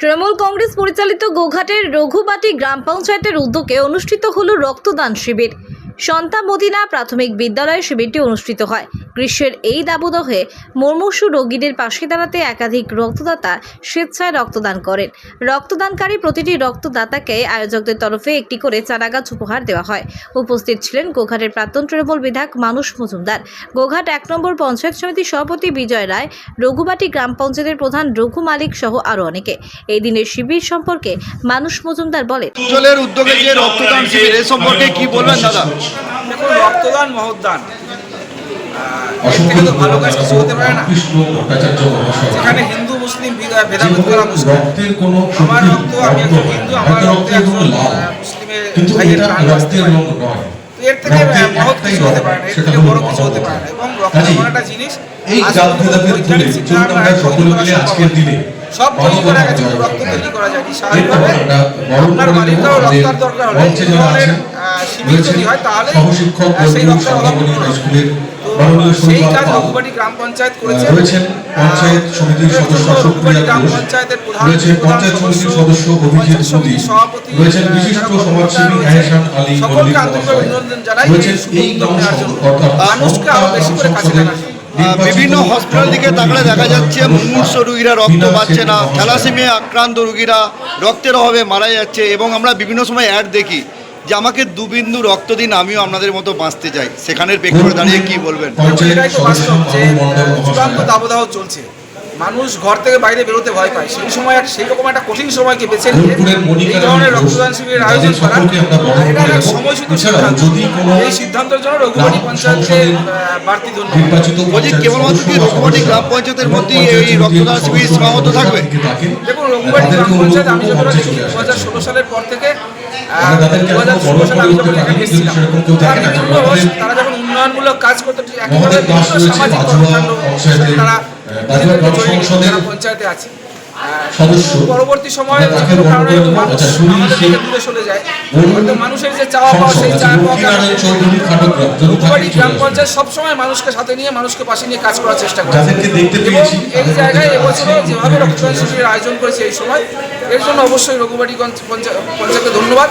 তৃণমূল কংগ্রেস পরিচালিত গোঘাটের রঘুবাটি গ্রাম পঞ্চায়েতের উদ্যোগে অনুষ্ঠিত হল রক্তদান শিবির। সন্তা মদিনা প্রাথমিক বিদ্যালয়ে শিবিরটি অনুষ্ঠিত হয়। গ্রীষ্মের এই দাবদহে মুমূর্ষু রোগীদের পাশে দাঁড়াতে একাধিক রক্তদাতা স্বেচ্ছায় রক্তদান করেন। রক্তদানকারী প্রতিটি রক্তদাতাকে আয়োজকদের তরফে একটি করে চারাগাছ উপহার দেওয়া হয়। উপস্থিত ছিলেন গোঘাটের প্রাক্তন তৃণমূল বিধায়ক মানুষ মজুমদার। গোঘাট এক নম্বর পঞ্চায়েত সমিতির সভাপতি বিজয় রায়, রঘুবাটি গ্রাম পঞ্চায়েতের প্রধান রঘু মালিক সহ আরও অনেকে। এই দিনের শিবির সম্পর্কে মানুষ মজুমদার বলেন উদ্যোগে যে রক্তদান শিবির, এ সম্পর্কে কি বলবেন দাদা? রক্তদান মহদান। আহ, থেকে ভালো কাজ কিছু হতে পারে না। যেখানে হিন্দু মুসলিম ভেদাভেদ করা মুসলিম। রক্তের আমার রক্ত আমি একজন হিন্দু আমার রক্তে একজন মুসলিমের ভাইয়ের প্রাণ বাঁচতে পারে। রং নয়। তো এর থেকে মহৎ কিছু হতে পারে না। এর থেকে বড় কিছু হতে পারে না। এবং রক্ত একটা জিনিস এই জাত ভেদাভেদ ভুলে চলুন আমরা সকলে মিলে আজকের দিনে সব তৈরি করা গেছে রক্ত তৈরি করা এরপর স্বাভাবিকভাবে আপনার বাড়িতেও রক্তার দরকার হলে এই ধরনের শিবির যদি হয় তাহলে সেই রক্তের অভাব। স্কুলের সেই কাজ রঘুবাটি গ্রাম পঞ্চায়েত করেছে রয়েছেন পঞ্চায়েত সমিতির সদস্য সুপ্রিয়া গ্রাম পঞ্চায়েতের প্রধান প্রধান পঞ্চায়েত সমিতির সদস্য, অভিজিৎ সভাপতি, রয়েছেন বিশিষ্ট সমাজসেবী এহসান আলী মল্লিক রয়েছেন এই গ্রাম অর্থাৎ মানুষকে আরও বেশি করে কাছে বিভিন্ন হসপিটাল দিকে তাকালে দেখা যাচ্ছে মুমূর্ষ রুগীরা রক্ত পাচ্ছে না থ্যালাসেমিয়া আক্রান্ত রুগীরা রক্তের অভাবে মারা যাচ্ছে এবং আমরা বিভিন্ন সময় অ্যাড দেখি যে আমাকে দুবিন্দু রক্ত দিন আমিও আপনাদের মতো বাঁচতে চাই। সেখানের প্রেক্ষাপটে দাঁড়িয়ে কি বলবেন? চূড়ান্ত দাবদাহ চলছে। মানুষ ঘর থেকে বাইরে বেরোতে ভয় পায়। সেই সময় সেই রকম একটা কঠিন সময়কে বেছে নিয়ে এই ধরনের রক্তদান শিবিরের আয়োজন করা এটা করে এক নেব। সময়সূচিত এছাড়াও সিদ্ধান্ত। যদি কোনো এই সিদ্ধান্তের জন্য রঘুবাটি পঞ্চায়েতকে বাড়তি ধন্যবাদ। বলছি কেবলমাত্র কি রঘুবাটি গ্রাম পঞ্চায়েতের মধ্যেই এই রক্তদান শিবির সীমাবদ্ধ থাকবে? দেখুন রঘুবাটি গ্রাম পঞ্চায়েত আমি মঞ্চে দু হাজার ষোলো সালের পর থেকে দু হাজার ষোলো সালে আমি যখন এখানে এসেছিলাম সেরকম কেউ তার যখন উন্নয়নমূলক কাজ করতো ঠিক একেবারে বিভিন্ন সামাজিক কর্মকাণ্ড তারা গ্রাম সংসদের পঞ্চায়েতে আছে। সদস্য। পরবর্তী সময়ে। মানুষ আচ্ছা, দূরে যায়। মানুষের যে চাওয়া পাওয়া সেই চাওয়া পাওয়া গ্রাম পঞ্চায়েত সবসময় মানুষকে সাথে নিয়ে মানুষকে পাশে নিয়ে কাজ করার চেষ্টা করে। এই জায়গায় যেভাবে রক্তদান শিবিরের আয়োজন করেছে এই সময় এর জন্য অবশ্যই পঞ্চায়েতকে ধন্যবাদ।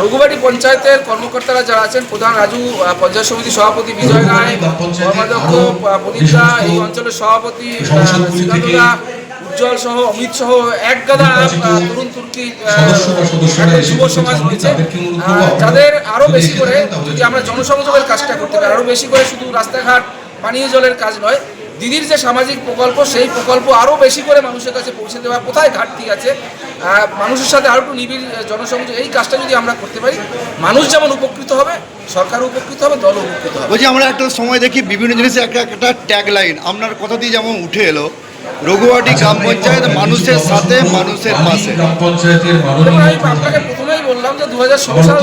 রঘুবাড়ি পঞ্চায়েতের কর্মকর্তারা যারা আছেন প্রধান রাজু পঞ্চায়েত সমিতি সভাপতি বিজয় রায় কর্মাধ্যক্ষ আরও প্রদীপ দা এই অঞ্চলের সভাপতি উজ্জ্বল সহ অমিত সহ এক গাদা তরুণ তুর্কি যুব সমাজ রয়েছে যাদের আরও বেশি করে যদি আমরা জনসংযোগের কাজটা করতে পারি আরও বেশি করে শুধু রাস্তাঘাট পানীয় জলের কাজ নয় দিদির যে সামাজিক প্রকল্প সেই প্রকল্প আরও বেশি করে মানুষের কাছে পৌঁছে দেওয়া। কোথায় ঘাটতি আছে? মানুষের সাথে আরও একটু নিবিড় জনসংযোগ এই কাজটা যদি আমরা করতে পারি মানুষ যেমন উপকৃত হবে সরকার উপকৃত হবে দল উপকৃত হবে। বলছি আমরা একটা সময় দেখি বিভিন্ন জিনিসের একটা একটা ট্যাগ লাইন আপনার কথা দিয়ে যেমন উঠে এলো রঘুবাটি গ্রাম পঞ্চায়েত মানুষের সাথে মানুষের পাশে। আপনাকে দু হাজার ষোলো সাল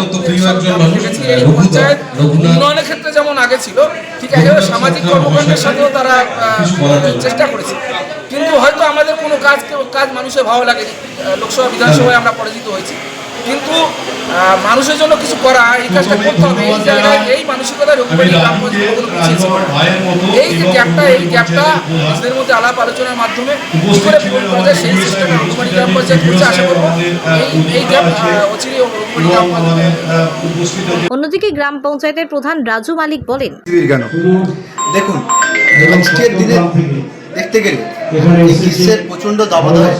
পঞ্চায়েত উন্নয়নের ক্ষেত্রে যেমন আগে ছিল ঠিক একেবারে সামাজিক কর্মকাণ্ডের সাথেও তারা। চেষ্টা করেছে। কিন্তু হয়তো আমাদের কোনো কাজ কাজ মানুষের ভালো লাগে লোকসভা বিধানসভায় আমরা পরাজিত হয়েছি। কিন্তু মানুষের জন্য কিছু করা এই কাজটা করতে হবে এই জায়গায় এই মানসিকতা। এই যে গ্যাপটা এই গ্যাপটা নিজেদের মধ্যে আলাপ আলোচনার মাধ্যমে কি করে পূরণ করা যায় সেই সিস্টেমে রঘুবাড়ি গ্রাম পঞ্চায়েত করছে আশা করব এই গ্যাপ অচিরে রঘুবাড়ি গ্রাম পঞ্চায়েত অন্যদিকে গ্রাম পঞ্চায়েতের প্রধান রাজু মালিক বলেন দেখুন আজকের দিনে দেখতে গেলে এই গ্রীষ্মের প্রচণ্ড দাবদাহে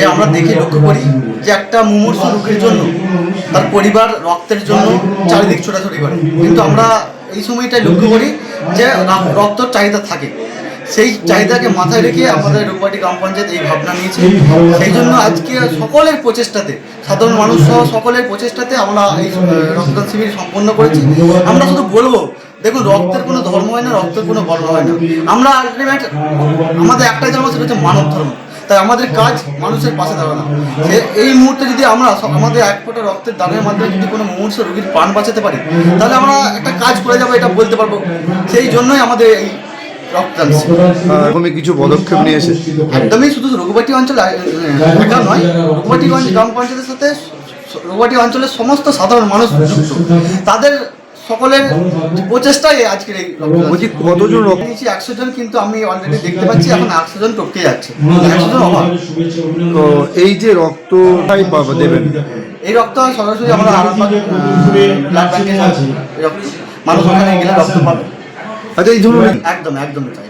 যে আমরা দেখি লক্ষ্য করি যে একটা মুমূর্ষ রোগীর জন্য তার পরিবার রক্তের জন্য চারিদিক ছোটাছুটি করে। কিন্তু আমরা এই সময়টাই লক্ষ্য করি যে রক্তর চাহিদা থাকে। সেই চাহিদাকে মাথায় রেখে আমাদের রূপবাটি গ্রাম পঞ্চায়েত এই ভাবনা নিয়েছে। সেই জন্য আজকে সকলের প্রচেষ্টাতে, সাধারণ মানুষ সহ সকলের প্রচেষ্টাতে আমরা এই রক্তদান শিবির সম্পন্ন করেছি। আমরা শুধু বলব, দেখুন, রক্তের কোনো ধর্ম হয় না, রক্তের কোনো বর্ণ হয় না। আমরা আলটিমেট আমাদের একটাই ধর্ম সেটা হচ্ছে মানব ধর্ম। তাই আমাদের কাজ মানুষের পাশে দাঁড়ানো। এই মুহূর্তে যদি আমরা আমাদের এক ফোঁটা রক্তের দানের মাধ্যমে যদি কোনো মুমূর্ষ রোগীর প্রাণ বাঁচাতে পারি তাহলে আমরা একটা কাজ করে যাব এটা বলতে পারব। সেই জন্যই আমাদের এই এরকমই কিছু পদক্ষেপ নিয়ে এসে একদমই শুধু রঘুবাটি অঞ্চল একা নয় রঘুবাটি গ্রাম পঞ্চায়েতের সাথে রঘুবাটি অঞ্চলের সমস্ত সাধারণ মানুষ যুক্ত। তাদের সকলের প্রচেষ্টাই আজকের এই বলছি কতজন রক্ত নিয়েছি একশো জন কিন্তু আমি অলরেডি দেখতে পাচ্ছি এখন একশো জন টপকে যাচ্ছে। একশো জন অভাব। তো এই যে রক্ত দেবেন। এই রক্ত সরাসরি আমরা আরামবাগ ব্লাড ব্যাংকে মানুষ ওখানে গেলে রক্ত পাবে। আচ্ছা এই ধরুন একদম একদমই তাই।